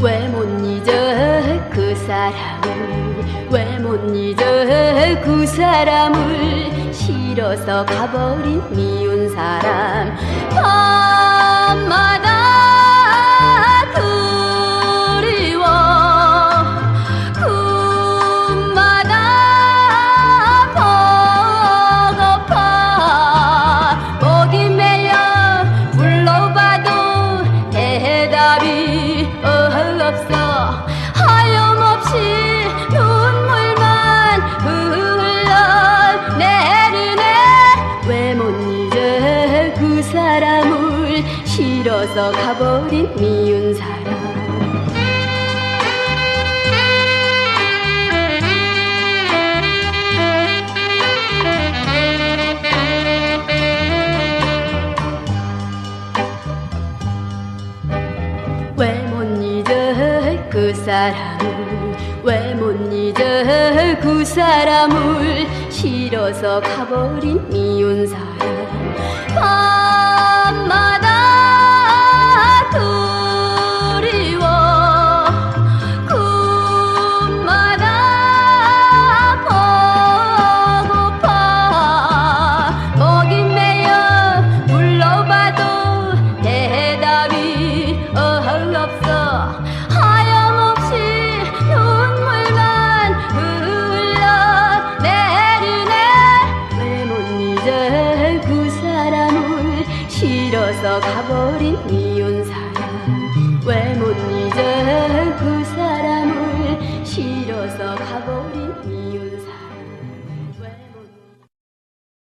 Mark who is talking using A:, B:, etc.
A: 왜 못 잊어 그 사람을? 왜 못 잊어 그 사람을? 싫어서 가버린 미운 사람 하염없이 눈물만 흘러내리네 왜 못 잊어 그 사람을 싫어서 가버린 미운 사람 그 사람을 왜못 잊어 그 사람을 싫어서 가버린 미운 사람 싫어서 가버린 미운 사